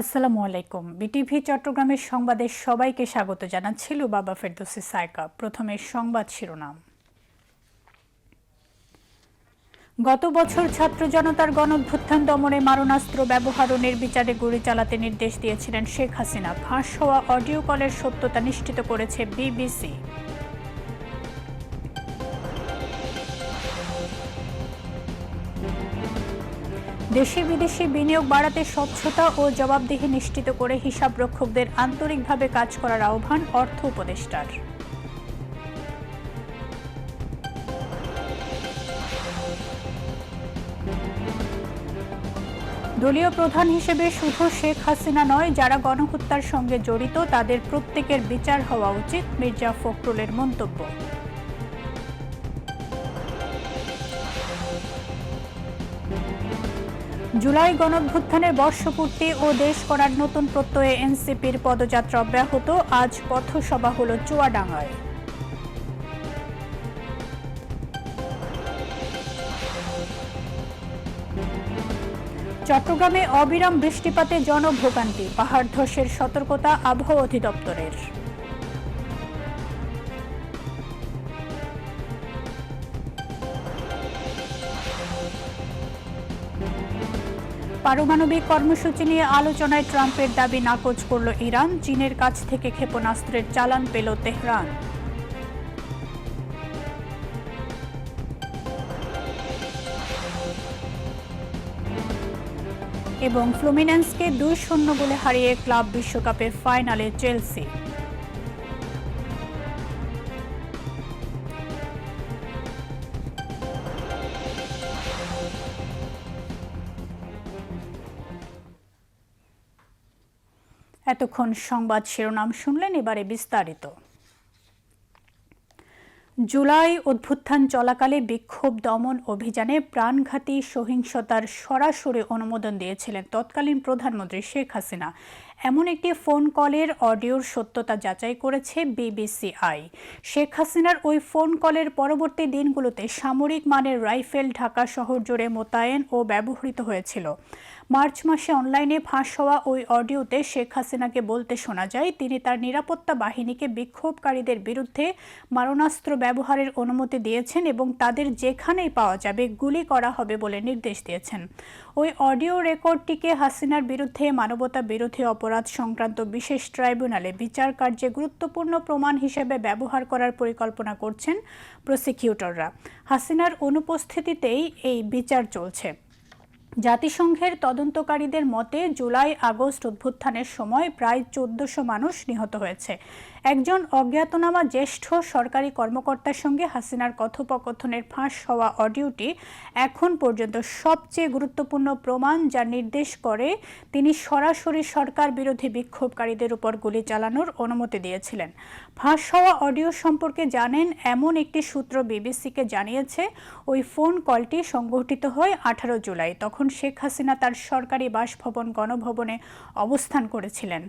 আসসালামু আলাইকুম। বিটিভি চট্টগ্রামের সংবাদে সবাইকে স্বাগত জানাচ্ছিল বাবা ফেরদৌসি সায়কা প্রথমে সংবাদ শিরোনাম। গত বছর ছাত্র জনতার গণভ্যুত্থান দমনে মারণাস্ত্র ব্যবহার ও নির্বিচারে গুলি চালাতে নির্দেশ দিয়েছিলেন শেখ হাসিনা। ফাঁস হওয়া অডিও কলের সত্যতা নিশ্চিত করেছে বিবিসি। দেশি বিদেশি বিনিয়োগ বাড়াতে স্বচ্ছতা ও জবাবদিহি নিশ্চিত করে হিসাব রক্ষকদের আন্তরিকভাবে কাজ করার আহ্বান অর্থ উপদেষ্টার। দলীয় প্রধান হিসেবে শুধু শেখ হাসিনা নয়, যারা গণহত্যার সঙ্গে জড়িত, তাদের প্রত্যেকের বিচার হওয়া উচিত, মির্জা ফখরুলের মন্তব্য। জুলাই গণভ্যুত্থানের বর্ষপূর্তি ও দেশ করার নতুন প্রত্যয়ে এনসিপির পদযাত্রা অব্যাহত আজ পথসভা হল চুয়াডাঙ্গায়। চট্টগ্রামে অবিরাম বৃষ্টিপাতে জনভোগান্তি, পাহাড় ধসের সতর্কতা আবহাওয়া অধিদপ্তরের। পারমাণবিক কর্মসূচি নিয়ে আলোচনায় ট্রাম্পের দাবি নাকচ করল ইরান, চীনের কাছ থেকে ক্ষেপণাস্ত্রের চালান পেল তেহরান। এবং ফ্লুমিনেন্সকে দুই শূন্য গোলে হারিয়ে ক্লাব বিশ্বকাপের ফাইনালে চেলসি। এতক্ষণ সংবাদ শিরোনাম শুনলেন, এবারে বিস্তারিত। জুলাই অভ্যুত্থান চলাকালে বিক্ষোভ দমন অভিযানে প্রাণঘাতী সহিংসতার সরাসরি অনুমোদন দিয়েছিলেন তৎকালীন প্রধানমন্ত্রী শেখ হাসিনা। এমন একটি ফোন কলের অডিওর সত্যতা যাচাই করেছে বিবিসিআই। শেখ হাসিনার ওই ফোন কলের পরবর্তী দিনগুলোতে সামরিক মানের রাইফেল ঢাকা শহর জুড়ে মোতায়েন ও ব্যবহৃত হয়েছিল। মার্চ মাসে অনলাইনে ফাঁস হওয়া ওই অডিওতে শেখ হাসিনাকে বলতে শোনা যায়, তিনি তার নিরাপত্তা বাহিনীকে বিক্ষোভকারীদের বিরুদ্ধে মারণাস্ত্র ব্যবহারের অনুমতি দিয়েছেন এবং তাদের যেখানেই পাওয়া যাবে গুলি করা হবে বলে নির্দেশ দিয়েছেন। ওই অডিও রেকর্ডটিকে হাসিনার বিরুদ্ধে মানবতা বিরোধী অপরাধ সংক্রান্ত বিশেষ ট্রাইব্যুনালে বিচার কার্যে গুরুত্বপূর্ণ প্রমাণ হিসেবে ব্যবহার করার পরিকল্পনা করছেন প্রসিকিউটররা। হাসিনার অনুপস্থিতিতেই এই বিচার চলছে। জাতিসংঘের তদন্তকারীদের মতে জুলাই আগস্ট অভ্যুত্থানের সময় প্রায় চোদ্দশো মানুষ নিহত হয়েছে। একজন অজ্ঞাতনামা জ্যেষ্ঠ সরকারি কর্মকর্তার সঙ্গে হাসিনার কথোপকথনের ফাঁস হওয়া অডিওটি এখন পর্যন্ত সবচেয়ে গুরুত্বপূর্ণ প্রমাণ যা নির্দেশ করে তিনি সরাসরি সরকার বিরোধী বিক্ষোভকারীদের উপর গুলি চালানোর অনুমতি দিয়েছিলেন। ফাঁস হওয়া অডিও সম্পর্কে জানেন, এমন একটি সূত্র বিবিসিকে জানিয়েছে, ওই ফোন কলটি সংগঠিত হয় আঠারো জুলাই, তখন শেখ হাসিনা তার সরকারি বাসভবন গণভবনে অবস্থান করেছিলেন।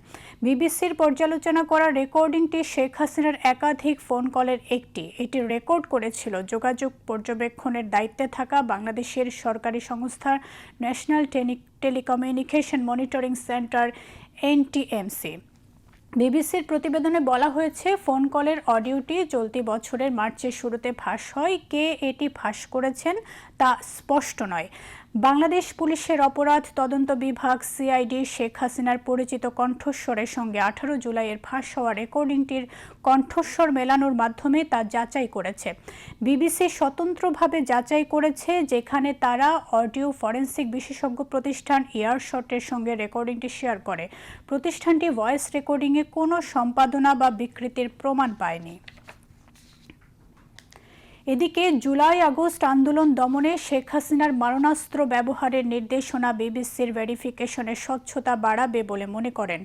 বিবিসির পর্যালোচনা করা রেকর্ডিংটি শেখ হাসিনার একাধিক ফোন কলের একটি। এটি রেকর্ড করেছিল যোগাযোগ পর্যবেক্ষণের দায়িত্বে থাকা বাংলাদেশের সরকারি সংস্থা national telecommunication monitoring centre, NTMC. বিবিসির প্রতিবেদনে বলা হয়েছে, ফোন কলের অডিওটি চলতি বছরের মার্চের শুরুতে ফাঁস হয়। কে এটি ফাঁস করেছেন তা স্পষ্ট নয়। বাংলাদেশ পুলিশের অপরাধ তদন্ত বিভাগ সিআইডি শেখ হাসিনার পরিচিত কণ্ঠস্বরের সঙ্গে আঠারো জুলাইয়ের ফাঁস হওয়া রেকর্ডিংটির কণ্ঠস্বর মেলানোর মাধ্যমে তা যাচাই করেছে। বিবিসি স্বতন্ত্রভাবে যাচাই করেছে যেখানে তারা অডিও ফরেন্সিক বিশেষজ্ঞ প্রতিষ্ঠান এয়ারশটের সঙ্গে রেকর্ডিংটি শেয়ার করে। প্রতিষ্ঠানটি ভয়েস রেকর্ডিংয়ে কোনো সম্পাদনা বা বিকৃতির প্রমাণ পায়নি। এদিকে জুলাই আগস্ট আন্দোলন দমনে শেখ হাসিনার মারণাস্ত্র ব্যবহারের নির্দেশনা বিবিসির ভেরিফিকেশনের স্বচ্ছতা বাড়াবে বলে মনে করেন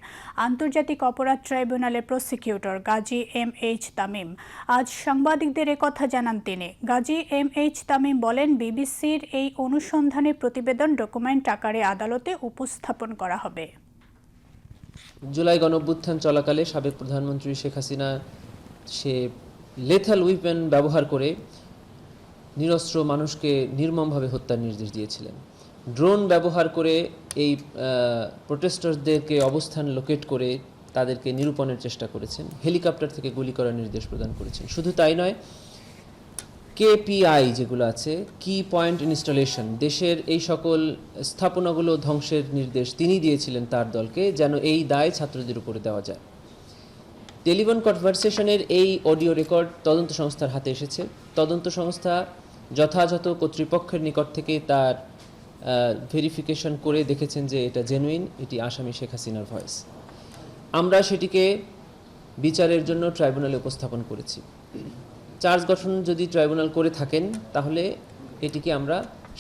আন্তর্জাতিক অপরাধ ট্রাইব্যুনালের prosecutor Gazi M H Tamim. আজ সাংবাদিকদের কথা জানান তিনি। গাজী এম এইচ তামিম বলেন, বিবিসির এই অনুসন্ধানের প্রতিবেদন ডকুমেন্ট আকারে আদালতে উপস্থাপন করা হবে। জুলাই গণঅভ্যুত্থান চলাকালে সাবেক প্রধানমন্ত্রী শেখ হাসিনা সে লেথাল উইপেন ব্যবহার করে নিরস্ত্র মানুষকে নির্মমভাবে হত্যার নির্দেশ দিয়েছিলেন। ড্রোন ব্যবহার করে এই প্রোটেস্টারদেরকে অবস্থান লোকেট করে তাদেরকে নিরূপণের চেষ্টা করেছেন। হেলিকপ্টার থেকে গুলি করার নির্দেশ প্রদান করেছেন। শুধু তাই নয় কেপিআই যেগুলো আছে কি পয়েন্ট ইনস্টলেশন দেশের এই সকল স্থাপনাগুলো ধ্বংসের নির্দেশ তিনি দিয়েছিলেন তার দলকে, যেন এই দায় ছাত্রদের উপরে দেওয়া যায়। টেলিফোন কনভারসেশনের এই অডিও রেকর্ড তদন্ত সংস্থার হাতে এসেছে। তদন্ত সংস্থা যথাযথ কর্তৃপক্ষের নিকট থেকে তার ভেরিফিকেশন করে দেখেছেন যে এটা জেনুইন এটি আসামি শেখ হাসিনার ভয়েস আমরা সেটিকে বিচারের জন্য ট্রাইব্যুনালে উপস্থাপন করেছি। চার্জ গঠন যদি ট্রাইব্যুনাল করে থাকেন, তাহলে এটিকে আমরা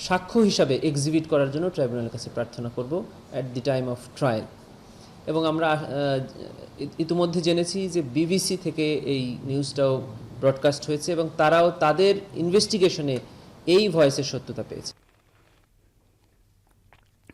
সাক্ষ্য হিসাবে এক্সিবিট করার জন্য ট্রাইব্যুনালের কাছে প্রার্থনা করব at the time of trial এবং আমরা ইতিমধ্যে জেনেছি যে বিবিসি থেকে এই নিউজটাও ব্রডকাস্ট হয়েছে এবং তারাও তাদের ইনভেস্টিগেশনে এই ভয়েসের সত্যতা পেয়েছে।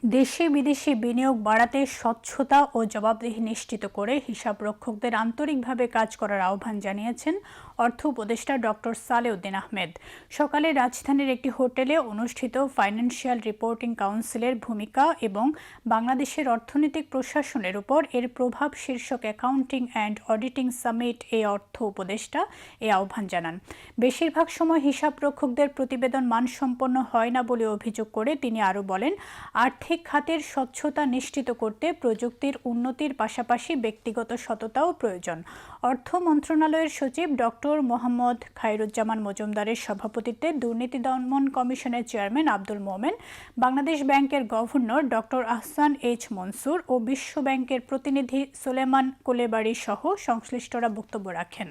দেশে বিদেশে বিনিয়োগ বাড়াতে স্বচ্ছতা ও জবাবদিহি নিশ্চিত করে হিসাব রক্ষকদের আন্তরিকভাবে কাজ করার আহ্বান জানিয়েছেন অর্থ উপদেষ্টা ডক্টর সালেউদ্দিন আহমেদ। সকালে রাজধানীর একটি হোটেলে অনুষ্ঠিত ফাইন্যান্সিয়াল রিপোর্টিং কাউন্সিলের ভূমিকা এবং বাংলাদেশের অর্থনৈতিক প্রশাসনের উপর এর প্রভাব শীর্ষক অ্যাকাউন্টিং অ্যান্ড অডিটিং সামিট এ অর্থ উপদেষ্টা এ আহ্বান জানান। বেশিরভাগ সময় হিসাব রক্ষকদের প্রতিবেদন মানসম্পন্ন হয় না বলে অভিযোগ করে তিনি আরও বলেন, আর্থিক খাতের স্বচ্ছতা নিশ্চিত করতে প্রযুক্তির উন্নতির পাশাপাশি ব্যক্তিগত সততাও প্রয়োজন। অর্থ মন্ত্রণালয়ের সচিব ডক্টর মোহাম্মদ খায়রুজ্জামান মজুমদারের সভাপতিত্বে দুর্নীতি দমন কমিশনের চেয়ারম্যান আব্দুল মোমেন, বাংলাদেশ ব্যাংকের governor doctor Ahsan H Mansur ও বিশ্ব ব্যাংকের প্রতিনিধি সোলেমান কোলেবাড়ি সহ সংশ্লিষ্টরা বক্তব্য রাখেন।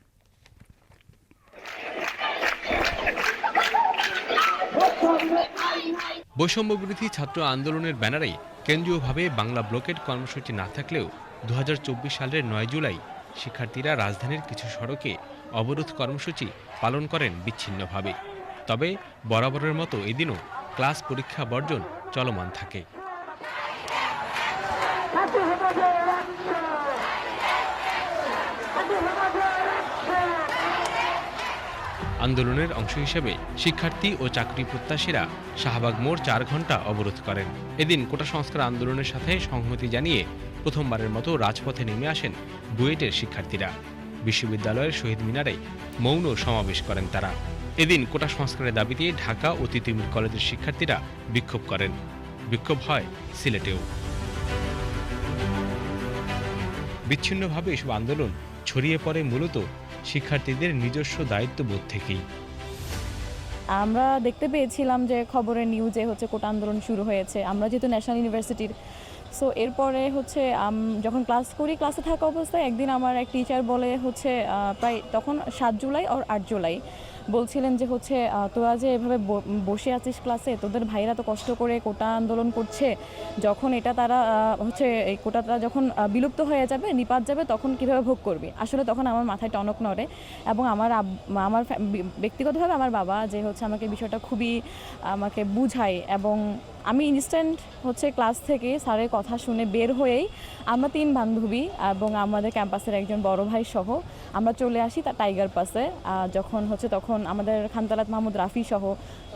বৈষম্যবিরোধী ছাত্র আন্দোলনের ব্যানারে কেন্দ্রীয়ভাবে বাংলা ব্লকেট কর্মসূচি না থাকলেও দু হাজার চব্বিশ সালের নয় জুলাই শিক্ষার্থীরা রাজধানীর কিছু সড়কে অবরোধ কর্মসূচি পালন করেন বিচ্ছিন্নভাবে। তবে বরাবরের মতো এদিনও ক্লাস পরীক্ষা বর্জন চলমান থাকে। আন্দোলনের অংশ হিসেবে শিক্ষার্থী ও চাকরি প্রত্যাশীরা শাহবাগ মোড় চার ঘণ্টা অবরোধ করেন। এদিন কোটা সংস্কার আন্দোলনের সাথে সংহতি জানিয়ে প্রথমবারের মতো রাজপথে নেমে আসেন বুয়েটের শিক্ষার্থীরা। বিশ্ববিদ্যালয়ের শহীদ মিনারে মৌন সমাবেশ করেন তারা। এদিন কোটা সংস্কারের দাবিতে ঢাকা ও তিতুমির কলেজের শিক্ষার্থীরা বিক্ষোভ করেন। বিক্ষোভ হয় সিলেটেও। বিচ্ছিন্নভাবে এসব আন্দোলন ছড়িয়ে পড়ে মূলত শিক্ষার্থীদের নিজস্ব দায়িত্ববোধ থেকেই। আমরা দেখতে পেয়েছিলাম যে খবরের নিউজে হচ্ছে কোটা আন্দোলন শুরু হয়েছে। আমরা যেহেতু ন্যাশনাল ইউনিভার্সিটির সো এরপরে হচ্ছে যখন ক্লাস করি ক্লাসে থাকা অবস্থায় একদিন আমার এক টিচার বলে হচ্ছে প্রায় তখন সাত জুলাই আর আট জুলাই বলছিলেন যে হচ্ছে তোরা যে এভাবে বসে আছিস ক্লাসে তোদের ভাইরা তো কষ্ট করে কোটা আন্দোলন করছে। যখন এটা তারা হচ্ছে এই কোটাটা যখন বিলুপ্ত হয়ে যাবে, নিপাত যাবে, তখন কীভাবে ভোগ করবি? আসলে তখন আমার মাথায় টনক নড়ে এবং আমার আমার ব্যক্তিগতভাবে আমার বাবা যে হচ্ছে আমাকে বিষয়টা খুবই, আমাকে বুঝায় এবং আমি ইনস্ট্যান্ট হচ্ছে ক্লাস থেকে স্যারের কথা শুনে বের হয়েই আমরা তিন বান্ধবী এবং আমাদের ক্যাম্পাসের একজন বড় ভাই সহ আমরা চলে আসি তা টাইগার পাসে যখন হচ্ছে তখন আমাদের খানতালাত মাহমুদ রাফি সহ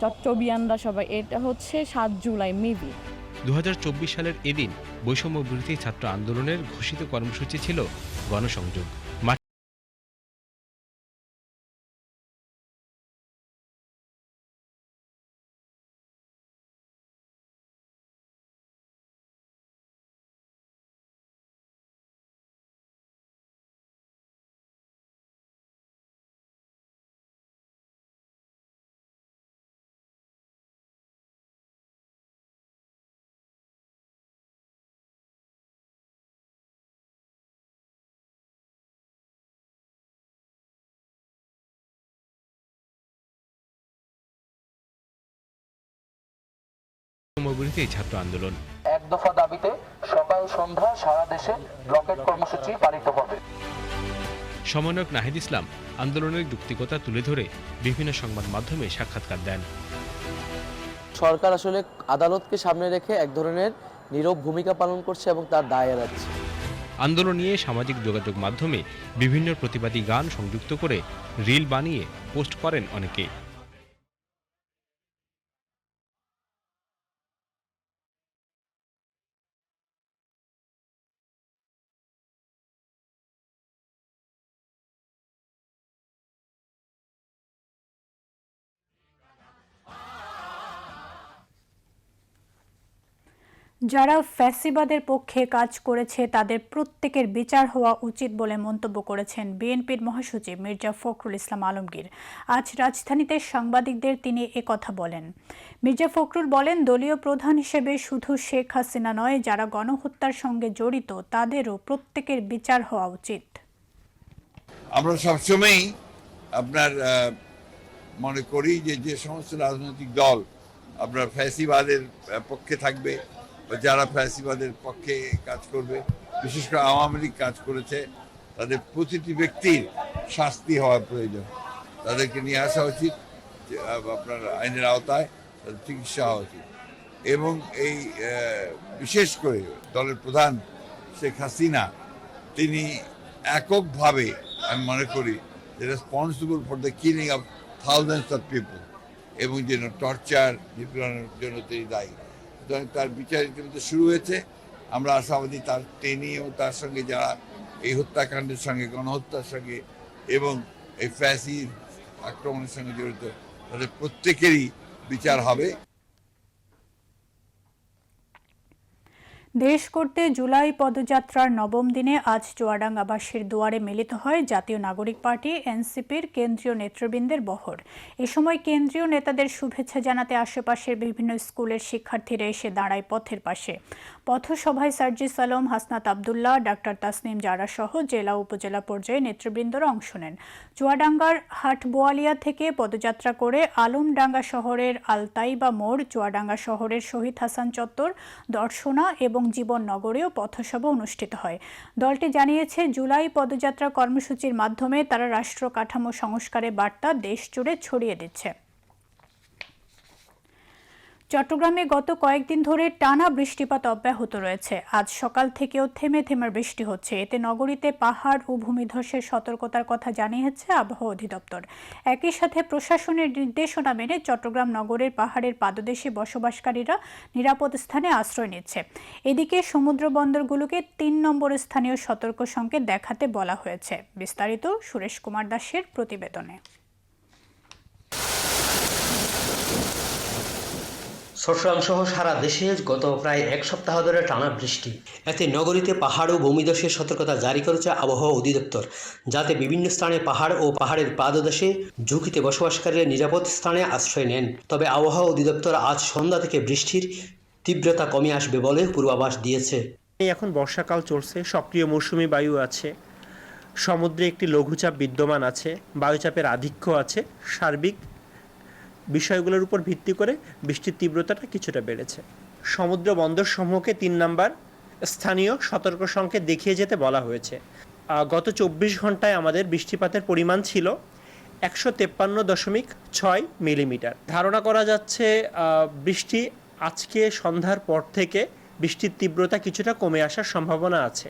চট্টবিয়ানরা সবাই, এটা হচ্ছে সাত জুলাই মেবি দু হাজার চব্বিশ সালের এদিন বৈষম্য বিরোধী ছাত্র আন্দোলনের ঘোষিত কর্মসূচি ছিল গণসংযোগ। নগরীতে এই ছাত্র আন্দোলন। এক দফা দাবিতে সকাল সন্ধ্যা সারা দেশে ব্লকেট কর্মসূচি পালিত হবে। সমন্বয়ক নাহিদ ইসলাম আন্দোলনের যুক্তিকতা তুলে ধরে বিভিন্ন সংবাদ মাধ্যমে সাক্ষাৎকার দেন। সরকার আসলে আদালতকে সামনে রেখে এক ধরনের নীরব ভূমিকা পালন করছে এবং তার দায় এড়াচ্ছে। আন্দোলন নিয়ে সামাজিক যোগাযোগ মাধ্যমে বিভিন্ন প্রতিবাদী গান সংযুক্ত করে রিল বানিয়ে পোস্ট করেন অনেকে। যারা ফ্যাসিবাদের পক্ষে কাজ করেছে, তাদের প্রত্যেকের বিচার হওয়া উচিত বলে মন্তব্য করেছেন বিএনপির মহাসচিব মির্জা ফখরুল ইসলাম আলমগীর। আজ রাজধানীতে সাংবাদিকদের তিনি কথা বলেন। মির্জা ফখরুল বলেন, দলীয় প্রধান হিসেবে শুধু শেখ হাসিনা নয়, যারা গণহত্যার সঙ্গে জড়িত, তাদেরও প্রত্যেকের বিচার হওয়া উচিত। আমরা সবসময়ই আপনার মনে করি যে যে সমস্ত রাজনৈতিক দল আপনার ফ্যাসিবাদের পক্ষে থাকবে যারা ফ্যাসিবাদের পক্ষে কাজ করবে, বিশেষ করে আওয়ামী লীগ কাজ করেছে, তাদের প্রতিটি ব্যক্তির শাস্তি হওয়া প্রয়োজন। তাদেরকে নিয়ে আসা উচিত আপনার আইনের আওতায় তাদের চিকিৎসা হওয়া উচিত। এবং এই বিশেষ করে দলের প্রধান শেখ হাসিনা, তিনি এককভাবে আমি মনে করি যে responsible for the killing of thousands of people এবং যেন টর্চার নিপীড়নের জন্য তিনি দায়ী। তার বিচার ইতিমধ্যে শুরু হয়েছে, আমরা আশাবাদী তার তিনি ও তার সঙ্গে যারা এই হত্যাকাণ্ডের সঙ্গে, গণহত্যার সঙ্গে এবং এই ফ্যাসি আক্রমণের সঙ্গে জড়িত, তাদের প্রত্যেকেরই বিচার হবে। দেশ করতে জুলাই পদযাত্রার নবম দিনে আজ চুয়াডাঙ্গাবাসীর দুয়ারে মিলিত হয় জাতীয় নাগরিক পার্টি, এনসিপির কেন্দ্রীয় নেতৃবৃন্দের বহর। এ সময় কেন্দ্রীয় নেতাদের শুভেচ্ছা জানাতে আশেপাশের বিভিন্ন স্কুলের শিক্ষার্থীরা এসে দাঁড়ায় পথের পাশে। পথসভায় সার্জিস আলম, হাসনাত আবদুল্লাহ, ডাক্তার তাসনিম জারা সহ জেলা উপজেলা পর্যায়ে নেতৃবৃন্দরা অংশ নেন। চুয়াডাঙ্গার হাটবোয়ালিয়া থেকে পদযাত্রা করে আলমডাঙ্গা শহরের আলতাইবা মোড়, চুয়াডাঙ্গা শহরের শহীদ হাসান চত্বর, দর্শনা এবং জীবননগরেও পথসভা অনুষ্ঠিত হয়। দলটি জানিয়েছে, জুলাই পদযাত্রা কর্মসূচির মাধ্যমে তারা রাষ্ট্র কাঠামো সংস্কারের বার্তা দেশ জুড়ে ছড়িয়ে দিচ্ছে। চট্টগ্রামে গত কয়েকদিন ধরে টানা বৃষ্টিপাত অব্যাহত রয়েছে। আজ সকাল থেকেও থেমে থেমে বৃষ্টি হচ্ছে। এতে নগরীতে পাহাড় ও ভূমিধসের সতর্কতার কথা জানিয়েছে আবহাওয়া অধিদপ্তর। একই সাথে প্রশাসনের নির্দেশনা মেনে চট্টগ্রাম নগরের পাহাড়ের পাদদেশে বসবাসকারীরা নিরাপদ স্থানে আশ্রয় নিচ্ছে। এদিকে সমুদ্র বন্দরগুলোকে তিন নম্বর স্থানীয় সতর্ক সংকেত দেখাতে বলা হয়েছে। বিস্তারিত সুরেশ কুমার দাসের প্রতিবেদনে। চট্টগ্রাম সহ সারা দেশে গত প্রায় এক সপ্তাহ ধরে টানা বৃষ্টি। এতে নগরীতে পাহাড় ও ভূমিধসের সতর্কতা জারি করেছে আবহাওয়া অধিদপ্তর, যাতে বিভিন্ন স্থানে পাহাড় ও পাহাড়ের পাদদেশে ঝুঁকিতে বসবাসকারীরা নিরাপদ স্থানে আশ্রয় নেন। তবে আবহাওয়া অধিদপ্তর আজ সন্ধ্যা থেকে বৃষ্টির তীব্রতা কমে আসবে বলে পূর্বাভাস দিয়েছে। এখন বর্ষাকাল চলছে, সক্রিয় মৌসুমি বায়ু আছে, সমুদ্রে একটি লঘুচাপ বিদ্যমান আছে, বায়ুচাপের আধিক্য আছে, সার্বিক বিষয়গুলোর উপর ভিত্তি করে বৃষ্টির তীব্রতাটা কিছুটা বেড়েছে। সমুদ্র বন্দর সমূহকে তিন নাম্বার স্থানীয় সতর্ক সংকেত দেখিয়ে যেতে বলা হয়েছে। গত চব্বিশ ঘন্টায় আমাদের বৃষ্টিপাতের পরিমাণ ছিল একশো তেপ্পান্ন দশমিক ছয় মিলিমিটার। ধারণা করা যাচ্ছে বৃষ্টি আজকে সন্ধ্যার পর থেকে বৃষ্টির তীব্রতা কিছুটা কমে আসার সম্ভাবনা আছে।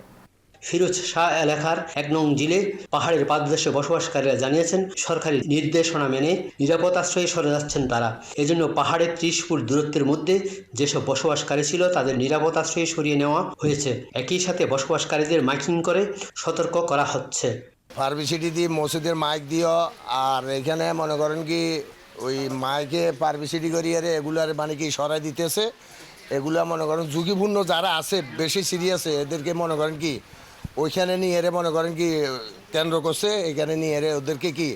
ফিরোজ শাহ এলাকার এক নং জিলে পাহাড়ের পাদদেশে বসবাসকারীরা জানিয়েছেন, সরকারি নির্দেশনা মেনে নিরাপদ আশ্রয়ে সরে যাচ্ছেন তারা। এজন্য পাহাড়ের ত্রিশ ফুট দূরত্বের মধ্যে যেসব বসবাসকারী ছিল তাদের নিরাপদ আশ্রয়ে সরিয়ে নেওয়া হয়েছে। একই সাথে বসবাসকারীদের মাইকিং করে সতর্ক করা হচ্ছে। পারবিসিটি দিয়ে মসজিদের মাইক দিও, আর এখানে মনে করেন কি, ওই মাইকে পারবিসিটি করিয়ে এগুলার মানে কি সরাই দিতেছে। এগুলা মনে করেন ঝুঁকিপূর্ণ যারা আছে, বেশি সিরিয়াসে এদেরকে মনে করেন কি ওইখানে নিয়ে এরে মনে করেন কি, কেন্দ্র করছে, এখানে নিয়ে এরে ওদেরকে কি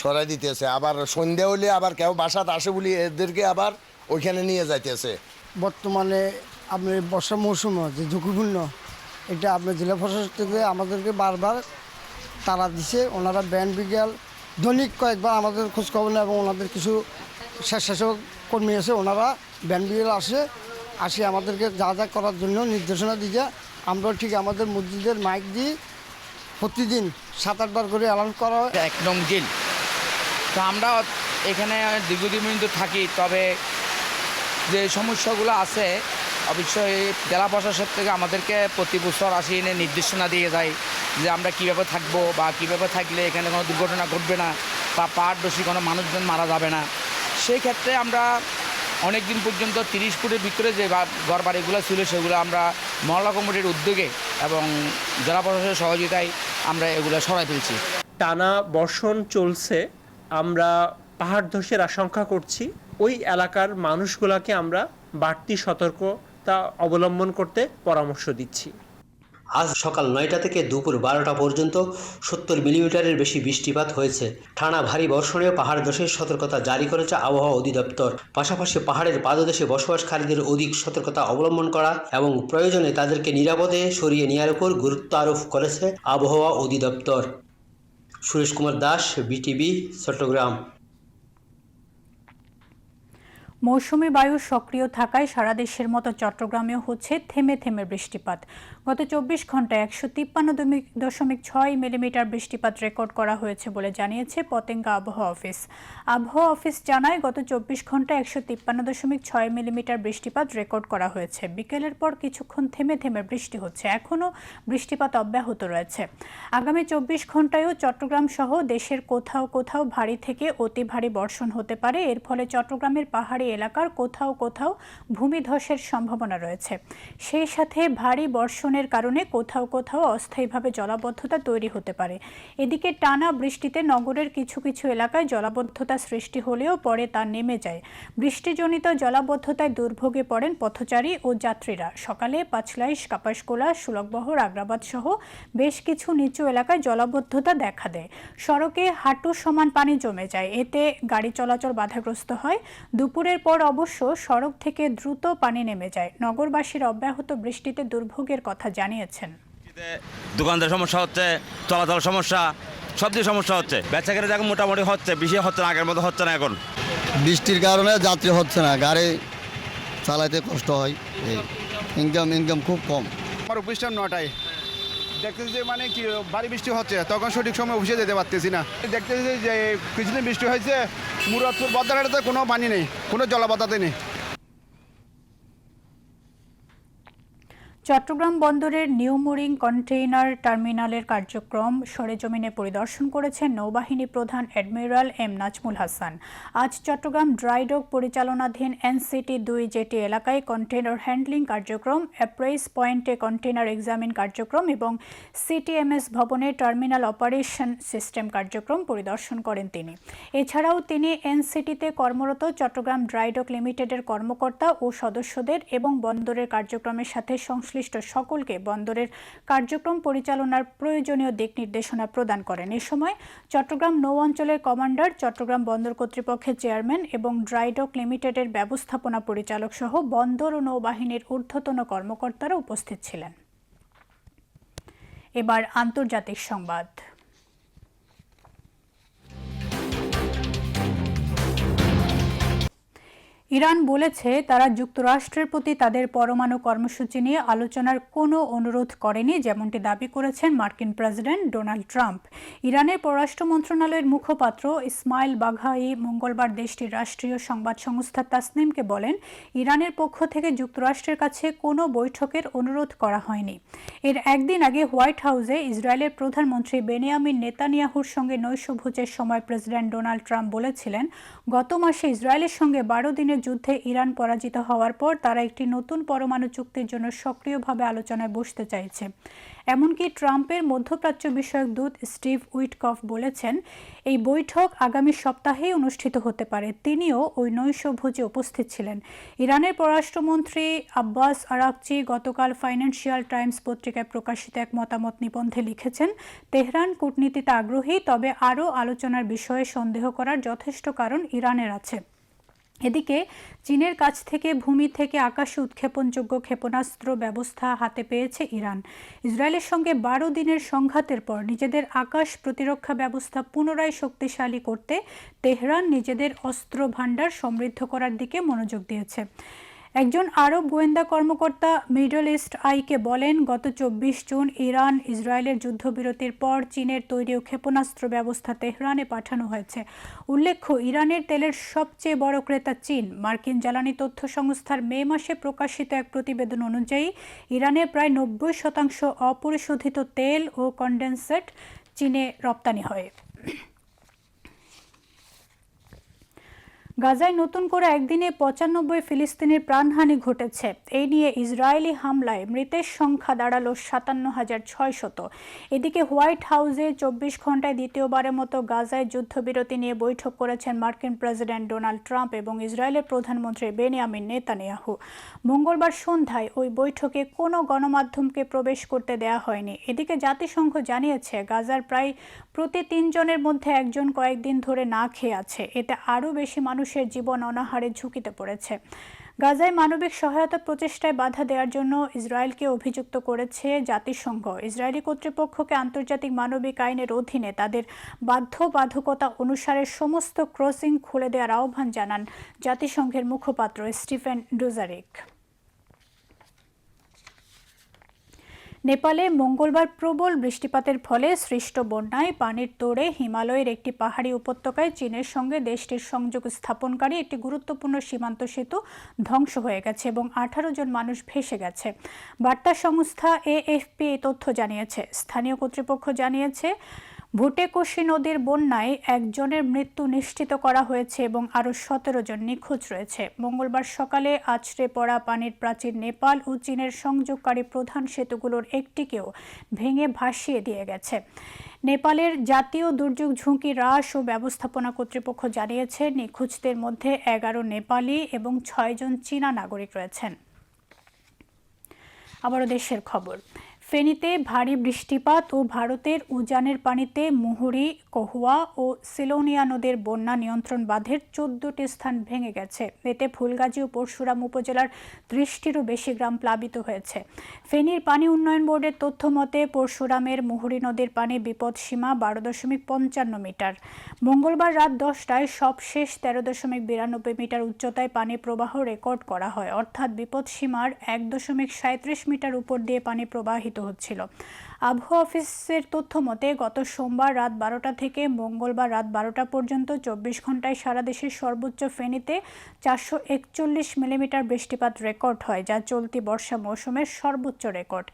সরাই দিতেছে। আবার সন্ধ্যা হলে আবার কেউ বাসাত আসে বলি এদেরকে আবার ওইখানে নিয়ে যাইতেছে। বর্তমানে আপনার বর্ষা মৌসুম যে ঝুঁকিপূর্ণ, এটা আপনার জেলা প্রশাসন থেকে আমাদেরকে বারবার তারা দিছে। ওনারা ব্যান বিজ্ঞান দৈনিক কয়েকবার আমাদের খোঁজখবর নেয় এবং ওনাদের কিছু স্বেচ্ছাসেবক কর্মী আছে, ওনারা ব্যান বিজ্ঞান আসে আসে আমাদেরকে যা যা করার জন্য নির্দেশনা দিয়ে আমরা ঠিক আমাদের মসজিদের মাইক দিয়ে প্রতিদিন সাত আটবার করে অ্যালাউন্স করা হয়। এক নং জেল। তো আমরা এখানে দীর্ঘদিন পর্যন্ত থাকি, তবে যে সমস্যাগুলো আছে, অবশ্যই জেলা প্রশাসক থেকে আমাদেরকে প্রতি বছর আসি, এনে নির্দেশনা দিয়ে যায় যে আমরা কীভাবে থাকব বা কীভাবে থাকলে এখানে কোনো দুর্ঘটনা ঘটবে না বা পাহাড় দোষী কোনো মানুষজন মারা যাবে না। সেই ক্ষেত্রে আমরা অনেক দিন পর্যন্ত তিরিশ ফুটের ভিতরে যে ঘর বাড়িগুলো ছিল, সেগুলো আমরা মহল্লা কমিটির উদ্যোগে এবং জেলা প্রশাসনের সহযোগিতায় আমরা এগুলো সরাই ফেলছি। টানা বর্ষণ চলছে, আমরা পাহাড় ধসের আশঙ্কা করছি। ওই এলাকার মানুষগুলোকে আমরা বাড়তি সতর্কতা অবলম্বন করতে পরামর্শ দিচ্ছি। আজ সকাল নয়টা থেকে দুপুর বারোটা পর্যন্ত সত্তর মিলিমিটারের বেশি বৃষ্টিপাত হয়েছে। টানা ভারী বর্ষণে পাহাড় ধসের সতর্কতা জারি করেছে আবহাওয়া অধিদপ্তর। পাশাপাশি পাহাড়ের পাদদেশে বসবাসকারীদের অধিক সতর্কতা অবলম্বন করা এবং প্রয়োজনে তাদেরকে নিরাপদে সরিয়ে নেওয়ার উপর গুরুত্ব আরোপ করেছে আবহাওয়া অধিদপ্তর। সুরেশ কুমার দাস, বিটিভি, চট্টগ্রাম। মৌসুমি বায়ু সক্রিয় থাকায় সারা দেশের মতো চট্টগ্রামেও হচ্ছে থেমে থেমে বৃষ্টিপাত। গত চব্বিশ ঘন্টায় একশো তিপ্পান্ন দশমিক ছয় মিলিমিটার বৃষ্টিপাত রেকর্ড করা হয়েছে বলে জানিয়েছে পতেঙ্গা আবহাওয়া অফিস। আবহাওয়া অফিস জানায় গত চব্বিশ ঘন্টায় একশো তিপ্পান্ন দশমিক ছয় মিলিমিটার বৃষ্টিপাত রেকর্ড করা হয়েছে। বিকেলের পর কিছুক্ষণ থেমে থেমে বৃষ্টি হচ্ছে। এখনও বৃষ্টিপাত অব্যাহত রয়েছে। আগামী চব্বিশ ঘন্টায়ও চট্টগ্রাম সহ দেশের কোথাও কোথাও ভারী থেকে অতি ভারী বর্ষণ হতে পারে। এর ফলে চট্টগ্রামের পাহাড়ি এলাকার কোথাও কোথাও ভূমিধসের সম্ভাবনা রয়েছে। সেই সাথে ভারী বর্ষণের কারণে কোথাও কোথাও অস্থায়ীভাবে জলাবদ্ধতা তৈরি হতে পারে। এদিকে টানা বৃষ্টিতে নগরের কিছু কিছু এলাকায় জলাবদ্ধতা সৃষ্টি হলেও পরে তা নেমে যায়। বৃষ্টিজনিত জলাবদ্ধতায় দুর্ভোগে পড়েন পথচারী ও যাত্রীরা। সকালে পাঁচলাইশ, কাপাসকোলা, সুলকবহর, আগ্রাবাদ সহ বেশ কিছু নিচু এলাকায় জলাবদ্ধতা দেখা দেয়। সড়কে হাঁটু সমান পানি জমে যায়। এতে গাড়ি চলাচল বাধাগ্রস্ত হয়। দুপুরের পর অবশ্য সড়ক থেকে দ্রুত পানি নেমে যায়। নগরবাসীর অব্যাহত বৃষ্টিতে দুর্ভোগের কথা জানিয়েছেন। দোকানদার সমস্যা হচ্ছে চলাচল সমস্যা সব দিকে সমস্যা হচ্ছে। বেচা কেনা দেখো মোটামুটি হচ্ছে বেশি হচ্ছে না আগের মতো হচ্ছে না এখন। বৃষ্টির কারণে যাত্রী হচ্ছে না গাড়ি চালাইতে কষ্ট হয় ইনকাম ইনকাম খুব কম। আমার অফিস টাইম নটায়। দেখতেছি যে মানে কি ভারী বৃষ্টি হচ্ছে তখন সঠিক সময় অফিসে যেতে পারতেছি না। দেখতেছি যে কিছুদিন বৃষ্টি হয়েছে মুরাদপুর বদ্রাঘাটাতে কোনো পানি নেই কোনো জলাবদ্ধতা নেই। চট্টগ্রাম বন্দরের নিউ মোরিং কন্টেইনার টার্মিনালের কার্যক্রম সরেজমিনে পরিদর্শন করেছেন নৌবাহিনী প্রধান অ্যাডমিরাল এম নাজমুল হাসান। আজ চট্টগ্রাম ড্রাইডক পরিচালনাধীন এনসিটি দুই জেটি এলাকায় কন্টেইনার হ্যান্ডলিং কার্যক্রম, অ্যাপ্রাইস পয়েন্টে কন্টেইনার এক্সামিন কার্যক্রম এবং সিটিএমএস ভবনে টার্মিনাল অপারেশন সিস্টেম কার্যক্রম পরিদর্শন করেন তিনি। এছাড়াও তিনি এনসিটিতে কর্মরত চট্টগ্রাম ড্রাইডক লিমিটেডের কর্মকর্তা ও সদস্যদের এবং বন্দরের কার্যক্রমের সাথে সংশ্লিষ্ট সকলকে বন্দরের কার্যক্রম পরিচালনার প্রয়োজনীয় দিক নির্দেশনা প্রদান করেন। এ সময় চট্টগ্রাম নৌ অঞ্চলের কমান্ডার, চট্টগ্রাম বন্দর কর্তৃপক্ষের চেয়ারম্যান এবং ড্রাইডক লিমিটেডের ব্যবস্থাপনা পরিচালক সহ বন্দর ও নৌবাহিনীর ঊর্ধ্বতন কর্মকর্তারা উপস্থিত ছিলেন। এবার আন্তর্জাতিক সংবাদ। ইরান বলেছে তারা যুক্তরাষ্ট্রের প্রতি তাদের পরমাণু কর্মসূচি নিয়ে আলোচনার কোনো অনুরোধ করেনি, যেমনটি দাবি করেছেন মার্কিন প্রেসিডেন্ট ডোনাল্ড ট্রাম্প। ইরানের পররাষ্ট্র মন্ত্রণালয়ের মুখপাত্র ইসমাইল বাঘাই মঙ্গলবার দেশটির রাষ্ট্রীয় সংবাদ সংস্থা তাসনিমকে বলেন, ইরানের পক্ষ থেকে যুক্তরাষ্ট্রের কাছে কোনো বৈঠকের অনুরোধ করা হয়নি। এর একদিন আগে হোয়াইট হাউসে ইসরায়েলের প্রধানমন্ত্রী বেনিয়ামিন নেতানিয়াহুর সঙ্গে নৈশভোজের সময় প্রেসিডেন্ট ডোনাল্ড ট্রাম্প বলেছিলেন, গত মাসে ইসরায়েলের সঙ্গে বারো দিনের যুদ্ধে ইরান পরাজিত হওয়ার পর তারা একটি নতুন পরমাণু চুক্তির জন্য সক্রিয়ভাবে আলোচনায় বসতে চাইছে। এমনকি ট্রাম্পের মধ্যপ্রাচ্য বিষয়ক দূত স্টিভ উইটকফ বলেছেন, এই বৈঠক আগামী সপ্তাহেই অনুষ্ঠিত হতে পারে। তিনিও ওই নৈশভোজে উপস্থিত ছিলেন। ইরানের পররাষ্ট্রমন্ত্রী আব্বাস আরাকচি গতকাল ফাইন্যান্সিয়াল টাইমস পত্রিকায় প্রকাশিত এক মতামত নিবন্ধে লিখেছেন, তেহরান কূটনীতিতে আগ্রহী, তবে আরও আলোচনার বিষয়ে সন্দেহ করার যথেষ্ট কারণ ইরানের আছে। এদিকে চীনের কাছ থেকে ভূমি থেকে আকাশে উৎক্ষেপণযোগ্য ক্ষেপণাস্ত্র ব্যবস্থা হাতে পেয়েছে ইরান। ইসরায়েলের সঙ্গে বারো দিনের সংঘাতের পর নিজেদের আকাশ প্রতিরক্ষা ব্যবস্থা পুনরায় শক্তিশালী করতে তেহরান নিজেদের অস্ত্র ভাণ্ডার সমৃদ্ধ করার দিকে মনোযোগ দিয়েছে। একজন আরব গোয়েন্দা কর্মকর্তা মিডল ইস্ট আইকে বলেন, গত চব্বিশ জুন ইরান, ইসরায়েলের যুদ্ধবিরতির পর চীনের তৈরি ক্ষেপণাস্ত্র ব্যবস্থা তেহরানে পাঠানো হয়েছে। উল্লেখ্য, ইরানের তেলের সবচেয়ে বড় ক্রেতা চীন। মার্কিন জ্বালানি তথ্য সংস্থার মে মাসে প্রকাশিত এক প্রতিবেদন অনুযায়ী ইরানের প্রায় নব্বই শতাংশ অপরিশোধিত তেল ও কন্ডেনসেট চীনে রপ্তানি হয়। গাজায় নতুন করে একদিনে পঁচানব্বই ফিলিস্তিনির প্রাণহানি ঘটেছে। এই নিয়ে ইসরায়েলি হামলায় মৃতের সংখ্যা দাঁড়াল সাতান্ন হাজার ছয়শত। এদিকে হোয়াইট হাউসে চব্বিশ ঘন্টায় দ্বিতীয়বারের মতো গাজায় যুদ্ধবিরতি নিয়ে বৈঠক করেছেন মার্কিন প্রেসিডেন্ট ডোনাল্ড ট্রাম্প এবং ইসরায়েলের প্রধানমন্ত্রী বেনিয়ামিন নেতানিয়াহু। মঙ্গলবার সন্ধ্যায় ওই বৈঠকে কোনো গণমাধ্যমকে প্রবেশ করতে দেয়া হয়নি। এদিকে জাতিসংঘ জানিয়েছে, গাজার প্রায় প্রতি তিনজনের মধ্যে একজন কয়েকদিন ধরে না খেয়ে আছে। এতে আরও বেশি মানুষের জীবন অনাহারে ঝুঁকিতে পড়েছে। গাজায় মানবিক সহায়তা প্রচেষ্টায় বাধা দেওয়ার জন্য ইসরায়েলকে অভিযুক্ত করেছে জাতিসংঘ। ইসরায়েলি কর্তৃপক্ষকে আন্তর্জাতিক মানবিক আইনের অধীনে তাদের বাধ্যবাধকতা অনুসারে সমস্ত ক্রসিং খুলে দেওয়ার আহ্বান জানান জাতিসংঘের মুখপাত্র স্টিফেন ডুজারিক। নেপালে মঙ্গলবার প্রবল বৃষ্টিপাতের ফলে সৃষ্ট বন্যায় পানির তোড়ে হিমালয়ের একটি পাহাড়ি উপত্যকায় চীনের সঙ্গে দেশটির সংযোগ স্থাপনকারী একটি গুরুত্বপূর্ণ সীমান্ত সেতু ধ্বংস হয়ে গেছে এবং আঠারো জন মানুষ ভেসে গেছে। বার্তা সংস্থা এএফপি তথ্য জানিয়েছে। স্থানীয় কর্তৃপক্ষ জানিয়েছে ভুটেকোশি নদীর বন্যায় একজনের মৃত্যু নিশ্চিত করা হয়েছে এবং আরও সতেরো জন নিখোঁজ রয়েছে। মঙ্গলবার সকালে আছড়ে পড়া পানির প্রাচীর নেপাল ও চীনের সংযোগকারী প্রধান সেতুগুলোর একটিকেও ভেঙে ভাসিয়ে দিয়ে গেছে। নেপালের জাতীয় দুর্যোগ ঝুঁকি হ্রাস ও ব্যবস্থাপনা কর্তৃপক্ষ জানিয়েছে, নিখোঁজদের মধ্যে এগারো নেপালি এবং ছয়জন চীনা নাগরিক রয়েছেন। আবারও দেশের খবর। ফেনীতে ভারী বৃষ্টিপাত ও ভারতের উজানের পানিতে মুহুরি, কহুয়া ও সিলোনিয়া নদীর বন্যা নিয়ন্ত্রণ বাঁধের চোদ্দটি স্থান ভেঙে গেছে। এতে ফুলগাজী ও পরশুরাম উপজেলার ত্রিশটিরও বেশি গ্রাম প্লাবিত হয়েছে। ফেনীর পানি উন্নয়ন বোর্ডের তথ্য মতে, পরশুরামের মুহুরী নদীর পানি বিপদ সীমা বারো দশমিক পঞ্চান্ন মিটার। মঙ্গলবার রাত দশটায় সবশেষ তেরো দশমিক বিরানব্বই মিটার উচ্চতায় পানি প্রবাহ রেকর্ড করা হয়। অর্থাৎ বিপদ সীমার এক দশমিক সাঁত্রিশ মিটার উপর দিয়ে পানি প্রবাহিত হচ্ছিল আবহাওয়া অফিসের তথ্য মতে, গত সোমবার রাত বারোটা থেকে মঙ্গলবার রাত বারোটা পর্যন্ত চব্বিশ ঘন্টায় সারা দেশের সর্বোচ্চ ফেনীতে চারশো একচল্লিশ মিলিমিটার বৃষ্টিপাত রেকর্ড হয়, যা চলতি বর্ষা মৌসুমের সর্বোচ্চ রেকর্ড।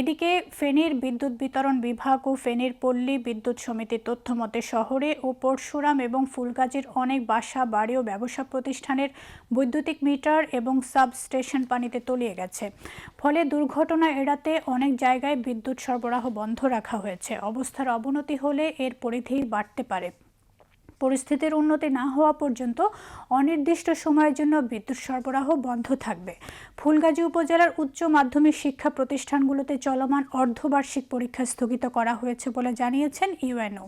এদিকে ফেনীর বিদ্যুৎ বিতরণ বিভাগ ও ফেনীর পল্লী বিদ্যুৎ সমিতির তথ্য মতে, শহরে ও পরশুরাম এবং ফুলগাজীর অনেক বাসা, বাড়ি ও ব্যবসা প্রতিষ্ঠানের বৈদ্যুতিক মিটার এবং সাবস্টেশন পানিতে তলিয়ে গেছে। ফলে দুর্ঘটনা এড়াতে অনেক জায়গায় বিদ্যুৎ সরবরাহ বন্ধ রাখা হয়েছে। অবস্থার অবনতি হলে এর পরিধি বাড়তে পারে। পরিস্থিতির উন্নতি না হওয়া পর্যন্ত অনির্দিষ্ট সময়ের জন্য বিদ্যুৎ সরবরাহ বন্ধ থাকবে। ফুলগাজী উপজেলার উচ্চ মাধ্যমিক শিক্ষা প্রতিষ্ঠানগুলোতে চলমান অর্ধবার্ষিক পরীক্ষা স্থগিত করা হয়েছে বলে জানিয়েছেন ইউএনও।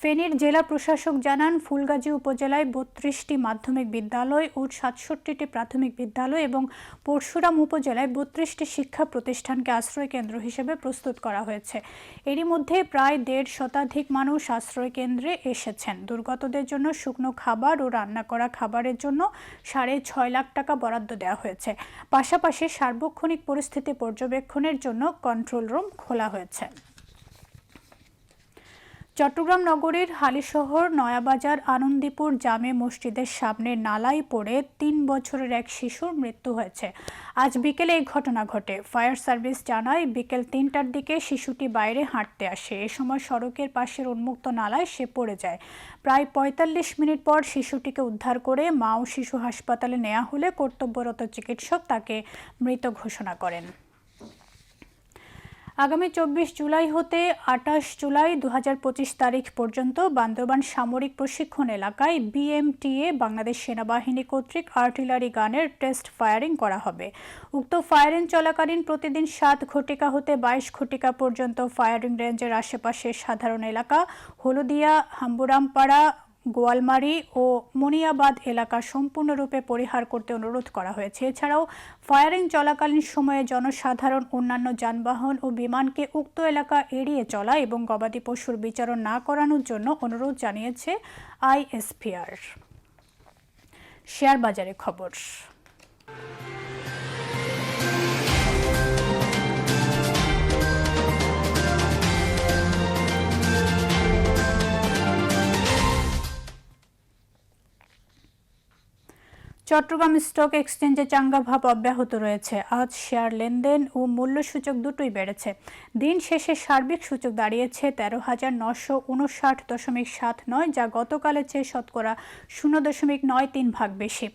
ফেনীর জেলা প্রশাসক জানান, ফুলগাজী উপজেলায় বত্রিশটি মাধ্যমিক বিদ্যালয় ও সাতষট্টিটি প্রাথমিক বিদ্যালয় এবং পরশুরাম উপজেলায় বত্রিশটি শিক্ষা প্রতিষ্ঠানকে আশ্রয় কেন্দ্র হিসেবে প্রস্তুত করা হয়েছে। এরই মধ্যে প্রায় দেড় শতাধিক মানুষ আশ্রয় কেন্দ্রে এসেছেন। দুর্গতদের জন্য শুকনো খাবার ও রান্না করা খাবারের জন্য সাড়ে ছয় লাখ টাকা বরাদ্দ দেওয়া হয়েছে। পাশাপাশি সার্বক্ষণিক পরিস্থিতি পর্যবেক্ষণের জন্য কন্ট্রোল রুম খোলা হয়েছে। চট্টগ্রাম নগরীর হালিশহর, নয়াবাজার, আনন্দীপুর জামে মসজিদের সামনে নালায় পড়ে তিন বছরের এক শিশুর মৃত্যু হয়েছে। আজ বিকেলে এই ঘটনা ঘটে। ফায়ার সার্ভিস জানায়, বিকেল তিনটার দিকে শিশুটি বাইরে হাঁটতে আসে। এ সময় সড়কের পাশের উন্মুক্ত নালায় সে পড়ে যায়। প্রায় পঁয়তাল্লিশ মিনিট পর শিশুটিকে উদ্ধার করে মা ও শিশু হাসপাতালে নেওয়া হলে কর্তব্যরত চিকিৎসক তাকে মৃত ঘোষণা করেন। আগামী চব্বিশ জুলাই হতে আঠাশ জুলাই দু হাজার পঁচিশ তারিখ পর্যন্ত বান্দরবান সামরিক প্রশিক্ষণ এলাকায় বিএমটিএ, বাংলাদেশ সেনাবাহিনী কর্তৃক আর্টিলারি গানের টেস্ট ফায়ারিং করা হবে। উক্ত ফায়ারিং চলাকালীন প্রতিদিন সাত ঘটিকা হতে বাইশ ঘটিকা পর্যন্ত ফায়ারিং রেঞ্জের আশেপাশে সাধারণ এলাকা হলদিয়া, হাম্বুরামপাড়া গোয়ালমারি ও মনিয়াবাদ এলাকা সম্পূর্ণরূপে পরিহার করতে অনুরোধ করা হয়েছে। এছাড়াও, ফায়ারিং চলাকালীন সময়ে জনসাধারণ অন্যান্য যানবাহন ও বিমানকে উক্ত এলাকা এড়িয়ে চলা এবং গবাদি পশুর বিচারণ না করানোর জন্য অনুরোধ জানিয়েছে আইএসপিআর। শেয়ার বাজারে খবর। চট্টগ্রাম স্টক এক্সচেঞ্জে চাঙ্গা ভাব অব্যাহত রয়েছে। আজ শেয়ার লেনদেন ও মূল্য সূচক দুটোই বেড়েছে। দিন শেষে সার্বিক সূচক দাঁড়িয়েছে তেরো হাজার নশো উনষাট দশমিক সাত নয়, যা গতকালের চেয়ে শতকরা শূন্য দশমিক নয় তিন ভাগ বেশি।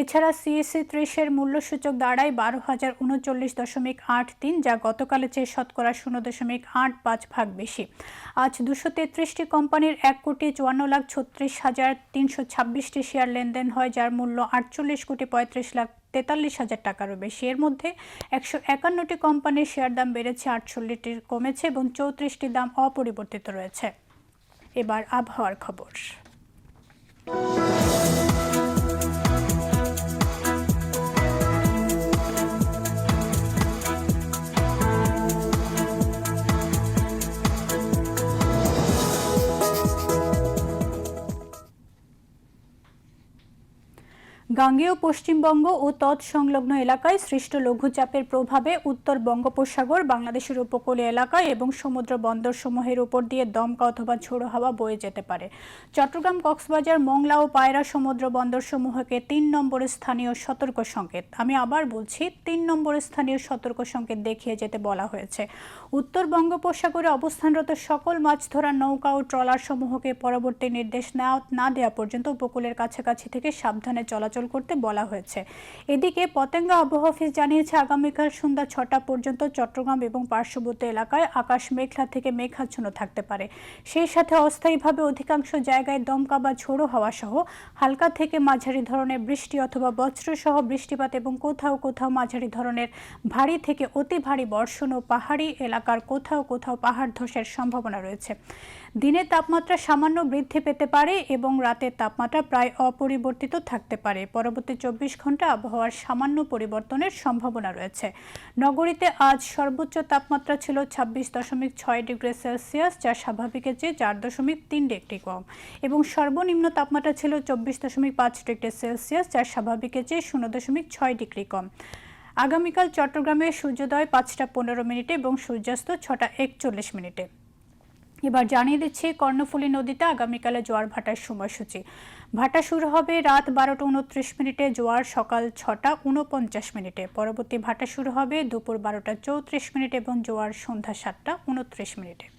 এছাড়া সিএসসি ত্রিশের মূল্য সূচক দাঁড়ায় বারো হাজার উনচল্লিশ দশমিক আট তিন, যা গতকালের চেয়ে শতকরা শূন্য দশমিক আট পাঁচ ভাগ বেশি। আজ দুশো তেত্রিশটি কোম্পানির এক কোটি চুয়ান্ন লাখ ছত্রিশ হাজার তিনশো ছাব্বিশটি শেয়ার লেনদেন হয়, যার মূল্য আটচল্লিশ কোটি পঁয়ত্রিশ লাখ তেতাল্লিশ হাজার টাকারও বেশি। এর মধ্যে একশো একান্নটি কোম্পানির শেয়ার দাম বেড়েছে, আটচল্লিশটি কমেছে এবং চৌত্রিশটি দাম অপরিবর্তিত রয়েছে। এবার আবহাওয়ার খবর। গাঙ্গেয় পশ্চিমবঙ্গ ও তৎসংলগ্ন এলাকায় সৃষ্ট লঘুচাপের প্রভাবে উত্তর বঙ্গোপসাগর, বাংলাদেশের উপকূলীয় এলাকায় এবং সমুদ্র বন্দরসমূহের উপর দিয়ে দমকা অথবা ঝোড়ো হাওয়া বয়ে যেতে পারে। চট্টগ্রাম, কক্সবাজার, মংলা ও পায়রা সমুদ্র বন্দরসমূহকে তিন নম্বরের স্থানীয় সতর্ক সংকেত আমি আবার বলছি, তিন নম্বরের স্থানীয় সতর্ক সংকেত দেখিয়ে যেতে বলা হয়েছে। উত্তর বঙ্গোপসাগরে অবস্থানরত সকল মাছ ধরার নৌকা ও ট্রলার সমূহকে পরবর্তী নির্দেশ না দেওয়া পর্যন্ত উপকূলের কাছাকাছি থেকে সাবধানে চলাচল করতে বলা হয়েছে। এদিকে পতেঙ্গা আবহাওয়া অফিস জানিয়েছে, আগামীকাল সন্ধ্যা ছটা পর্যন্ত চট্টগ্রাম এবং পার্শ্ববর্তী এলাকায় আকাশ মেঘলা থেকে মেঘাচ্ছন্ন থাকতে পারে। সেই সাথে অস্থায়ীভাবে অধিকাংশ জায়গায় দমকা বা ঝোড়ো হাওয়া সহ হালকা থেকে মাঝারি ধরনের বৃষ্টি অথবা বজ্রসহ বৃষ্টিপাত এবং কোথাও কোথাও মাঝারি ধরনের ভারী থেকে অতি ভারী বর্ষণ ও পাহাড়ি এলাকার কোথাও কোথাও পাহাড় ধসের সম্ভাবনা রয়েছে। দিনের তাপমাত্রা সামান্য বৃদ্ধি পেতে পারে এবং রাতের তাপমাত্রা প্রায় অপরিবর্তিত থাকতে পারে। পরবর্তী চব্বিশ ঘণ্টা আবহাওয়ার সামান্য পরিবর্তনের সম্ভাবনা রয়েছে। নগরীতে আজ সর্বোচ্চ তাপমাত্রা ছিল ছাব্বিশ দশমিক ছয় ডিগ্রি সেলসিয়াস, যা স্বাভাবিকের চেয়ে চার দশমিক তিন ডিগ্রি কম। এবং সর্বনিম্ন তাপমাত্রা ছিল চব্বিশ দশমিক পাঁচ ডিগ্রি সেলসিয়াস, যা স্বাভাবিকের চেয়ে শূন্য দশমিক ছয় ডিগ্রি কম। আগামীকাল চট্টগ্রামে সূর্যোদয় পাঁচটা পনেরো মিনিটে এবং সূর্যাস্ত ছটা একচল্লিশ মিনিটে। এবার জানিয়ে দিচ্ছি, কর্ণফুলী নদীতে আগামীকালে জোয়ার ভাটার সময়সূচি। ভাটা শুরু হবে রাত বারোটা উনত্রিশ মিনিটে, জোয়ার সকাল ছটা উনপঞ্চাশ মিনিটে। পরবর্তী ভাটা শুরু হবে দুপুর বারোটা চৌত্রিশ মিনিট এবং জোয়ার সন্ধ্যা সাতটা উনত্রিশ মিনিটে।